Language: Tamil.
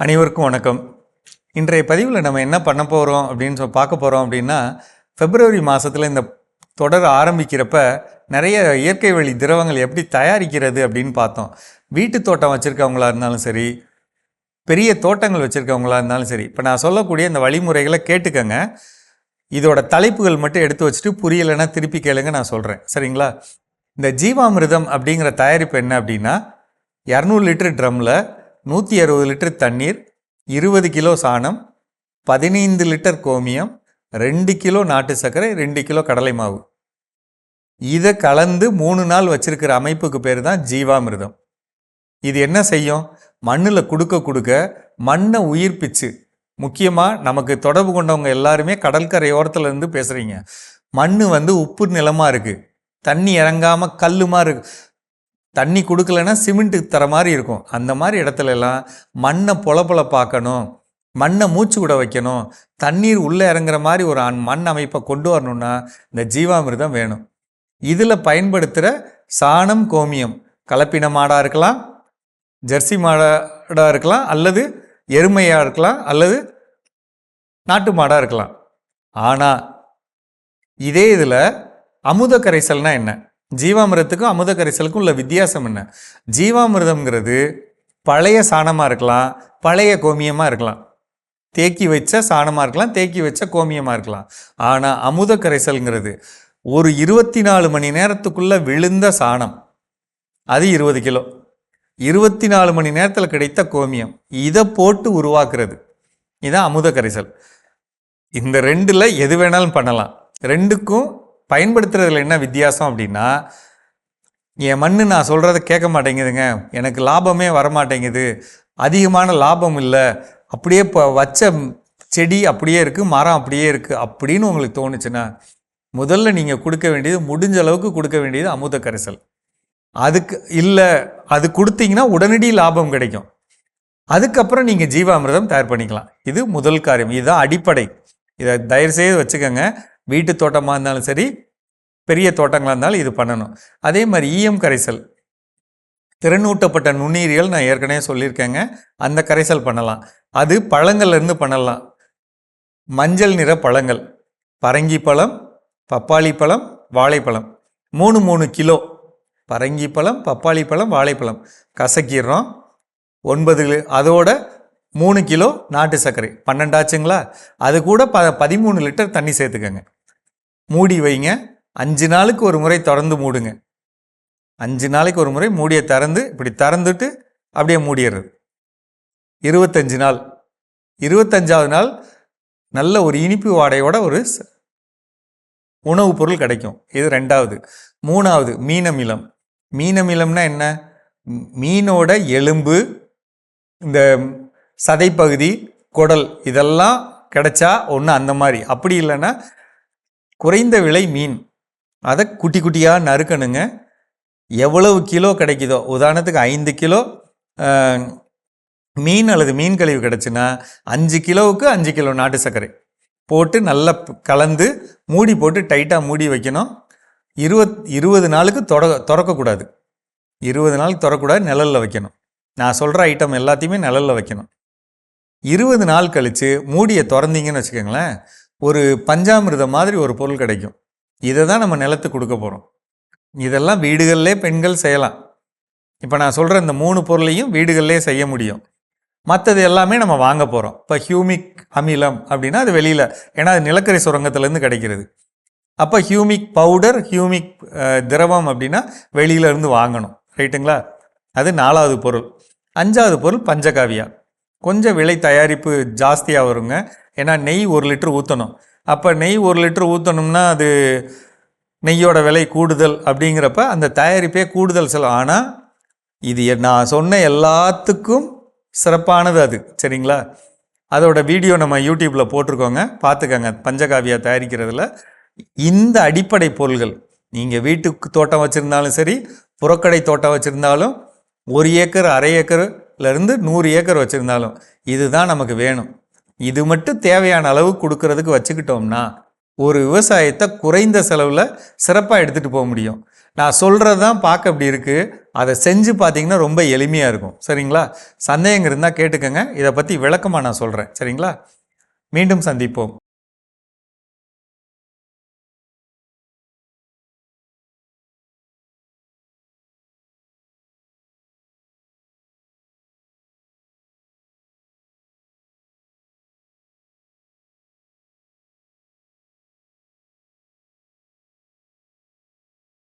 அனைவருக்கும் வணக்கம். இன்றைய பதிவில் நம்ம என்ன பண்ண போகிறோம் அப்படின்னு சொல்லி பார்க்க போகிறோம் அப்படின்னா பிப்ரவரி மாதத்தில் இந்த தொடர் ஆரம்பிக்கிறப்ப நிறைய இயற்கை வழி திரவங்கள் எப்படி தயாரிக்கிறது அப்படின்னு பார்த்தோம். வீட்டு தோட்டம் வச்சுருக்கவங்களா இருந்தாலும் சரி பெரிய தோட்டங்கள் வச்சுருக்கவங்களா இருந்தாலும் சரி. இப்போ நான் சொல்லக்கூடிய இந்த வழிமுறைகளை கேட்டுக்கங்க. இதோட தலைப்புகள் மட்டும் எடுத்து வச்சுட்டு புரியலைன்னா திருப்பி கேளுங்க நான் சொல்கிறேன் சரிங்களா? இந்த ஜீவாமிர்தம் அப்படிங்கிற தயாரிப்பு என்ன அப்படின்னா இரநூறு லிட்டர் ட்ரம்மில் நூற்றி அறுபது லிட்டர் தண்ணீர் இருபது கிலோ சாணம் பதினைந்து லிட்டர் கோமியம் ரெண்டு கிலோ நாட்டு சர்க்கரை ரெண்டு கிலோ கடலை மாவு. இதை கலந்து மூணு நாள் வச்சிருக்கிற அமைப்புக்கு பேர் தான் ஜீவாமிர்தம். இது என்ன செய்யும்? மண்ணில் கொடுக்க கொடுக்க மண்ணை உயிர்ப்பிச்சு. முக்கியமாக நமக்கு தொடர்பு கொண்டவங்க எல்லாருமே கடற்கரை இருந்து பேசுகிறீங்க மண் வந்து உப்பு நிலமாக இருக்குது தண்ணி இறங்காமல் கல்லுமா இருக்குது தண்ணி கொடுக்கலன்னா சிமெண்ட்டு தர மாதிரி இருக்கும். அந்த மாதிரி இடத்துல எல்லாம் மண்ணை பொல பொல பார்க்கணும். மண்ணை மூச்சு விட வைக்கணும். தண்ணீர் உள்ளே இறங்குற மாதிரி ஒரு அன்- மண் அமைப்பை கொண்டு வரணும்னா இந்த ஜீவாமிர்தம் வேணும். இதில் பயன்படுத்துகிற சாணம் கோமியம். கலப்பின மாடாக இருக்கலாம் ஜெர்சி மாடாக இருக்கலாம் அல்லது எருமையாக இருக்கலாம் அல்லது நாட்டு மாடாக இருக்கலாம். ஆனால் இதே இதில் அமுத கரைசல்னால் என்ன? ஜீவாமிரத்துக்கும் அமுத கரைசலுக்கும் உள்ள வித்தியாசம் என்ன? ஜீவாமிரதம்ங்கிறது பழைய சாணமாக இருக்கலாம் பழைய கோமியமாக இருக்கலாம். தேக்கி வச்ச சாணமாக இருக்கலாம் தேக்கி வச்ச கோமியமாக இருக்கலாம். ஆனால் அமுத கரைசல்ங்கிறது ஒரு இருபத்தி நாலு மணி நேரத்துக்குள்ளே விழுந்த சாணம். அது இருபது கிலோ. இருபத்தி நாலு மணி நேரத்தில் கிடைத்த கோமியம். இதை போட்டு உருவாக்குறது. இதான் அமுத கரைசல் இந்த ரெண்டில் எது வேணாலும் பண்ணலாம். ரெண்டுக்கும் பயன்படுத்துறதுல என்ன வித்தியாசம் அப்படின்னா என் மண்ணு நான் சொல்கிறத கேட்க மாட்டேங்குதுங்க. எனக்கு லாபமே வரமாட்டேங்குது. அதிகமான லாபம் இல்லை. அப்படியே இப்போ வச்ச செடி அப்படியே இருக்குது மரம் அப்படியே இருக்குது அப்படின்னு உங்களுக்கு தோணுச்சுன்னா முதல்ல நீங்கள் கொடுக்க வேண்டியது முடிஞ்ச அளவுக்கு கொடுக்க வேண்டியது அமுத கரைசல். அதுக்கு இல்லை அது கொடுத்தீங்கன்னா உடனடி லாபம் கிடைக்கும். அதுக்கப்புறம் நீங்கள் ஜீவாமிர்தம் தயார் பண்ணிக்கலாம். இது முதல் காரியம். இதுதான் அடிப்படை. இதை தயவு செய்து வச்சுக்கோங்க. வீட்டு தோட்டமாக இருந்தாலும் சரி பெரிய தோட்டங்களாக இருந்தாலும் இது பண்ணணும். அதே மாதிரி ஈயம் கரைசல். திறனூட்டப்பட்ட நுண்ணீரியல் நான் ஏற்கனவே சொல்லியிருக்கேங்க. அந்த கரைசல் பண்ணலாம். அது பழங்கள்லேருந்து பண்ணலாம். மஞ்சள் நிற பழங்கள். பரங்கி பழம் பப்பாளி பழம் வாழைப்பழம். மூணு மூணு கிலோ. பரங்கி பழம் பப்பாளி பழம் வாழைப்பழம். கசக்கிடுறோம். ஒன்பது அதோட மூணு கிலோ நாட்டு சர்க்கரை. பன்னெண்டாச்சுங்களா அது கூட ப பதிமூணு லிட்டர் தண்ணி சேர்த்துக்கங்க. மூடி வைங்க. அஞ்சு நாளுக்கு ஒரு முறை திறந்து மூடுங்க. அஞ்சு நாளைக்கு ஒரு முறை மூடியை திறந்து இப்படி திறந்துட்டு அப்படியே மூடிடுறது. இருபத்தஞ்சு நாள். இருபத்தஞ்சாவது நாள் நல்ல ஒரு இனிப்பு வாடையோட ஒரு ச- உணவுப் பொருள் கிடைக்கும். இது ரெண்டாவது. மூணாவது மீனமிலம். மீனமிலம்னா என்ன? மீனோட எலும்பு இந்த சதைப்பகுதி குடல் இதெல்லாம் கிடைச்சா ஒன்று அந்த மாதிரி. அப்படி இல்லைன்னா குறைந்த விலை மீன். அதை குட்டி குட்டியாக நறுக்கணுங்க. எவ்வளவு கிலோ கிடைக்குதோ உதாரணத்துக்கு ஐந்து கிலோ மீன் அல்லது மீன் கழிவு கிடச்சுன்னா அஞ்சு கிலோவுக்கு அஞ்சு கிலோ நாட்டு சர்க்கரை. போட்டு நல்லா கலந்து மூடி போட்டு டைட்டாக மூடி வைக்கணும். இருபத் இருபது நாளுக்கு தொட திறக்கக்கூடாது. இருபது நாளுக்கு திறக்கூடாது நிழலில் வைக்கணும். நான் சொல்கிற ஐட்டம் எல்லாத்தையுமே நிழலில் வைக்கணும். இருபது நாள் கழித்து மூடியை திறந்தீங்கன்னு வச்சுக்கோங்களேன் ஒரு பஞ்சாமிர்தம் மாதிரி ஒரு பொருள் கிடைக்கும். இதை தான் நம்ம நிலத்துக்கு கொடுக்க போகிறோம் இதெல்லாம் வீடுகளிலே பெண்கள் செய்யலாம். இப்போ நான் சொல்கிற இந்த மூணு பொருளையும் வீடுகளிலே செய்ய முடியும். மற்றது எல்லாமே நம்ம வாங்க போகிறோம் இப்போ ஹியூமிக் அமிலம் அப்படின்னா அது வெளியில் ஏன்னா அது நிலக்கரி சுரங்கத்துலேருந்து கிடைக்கிறது. அப்போ ஹியூமிக் பவுடர் ஹியூமிக் திரவம் அப்படின்னா வெளியிலேருந்து வாங்கணும். ரைட்டுங்களா? அது நாலாவது பொருள். அஞ்சாவது பொருள் பஞ்சகாவியா கொஞ்சம் விலை தயாரிப்பு ஜாஸ்தியாக வருங்க. ஏன்னா நெய் ஒரு லிட்டர் ஊற்றணும் அப்போ நெய் ஒரு லிட்டர் ஊற்றணும்னா அது நெய்யோட விலை கூடுதல் அப்படிங்கிறப்ப அந்த தயாரிப்பே கூடுதல் செலவு. ஆனால் இது நான் சொன்ன எல்லாத்துக்கும் சிறப்பானது அது. சரிங்களா? அதோட வீடியோ நம்ம யூடியூப்பில் போட்டிருக்கோங்க. பார்த்துக்கோங்க. பஞ்சகாவியா தயாரிக்கிறதுல இந்த அடிப்படை பொருள்கள். நீங்கள் வீட்டுக்கு தோட்டம் வச்சுருந்தாலும் சரி புறக்கடை தோட்டம் வச்சுருந்தாலும் ஒரு ஏக்கர் அரை ஏக்கர் இருந்து நூறு ஏக்கர் வச்சுருந்தாலும் இதுதான் நமக்கு வேணும். இது மட்டும் தேவையான அளவு கொடுக்கறதுக்கு வச்சுக்கிட்டோம்னா ஒரு விவசாயத்தை குறைந்த செலவில் சிறப்பாக எடுத்துகிட்டு போக முடியும். நான் சொல்கிறது தான் பார்க்க அப்படி இருக்குது அதை செஞ்சு பார்த்தீங்கன்னா ரொம்ப எளிமையாக இருக்கும். சரிங்களா? சந்தேகம் இருந்தால் கேட்டுக்கோங்க. இதை பற்றி விளக்கமாக நான் சொல்கிறேன் சரிங்களா? மீண்டும் சந்திப்போம்.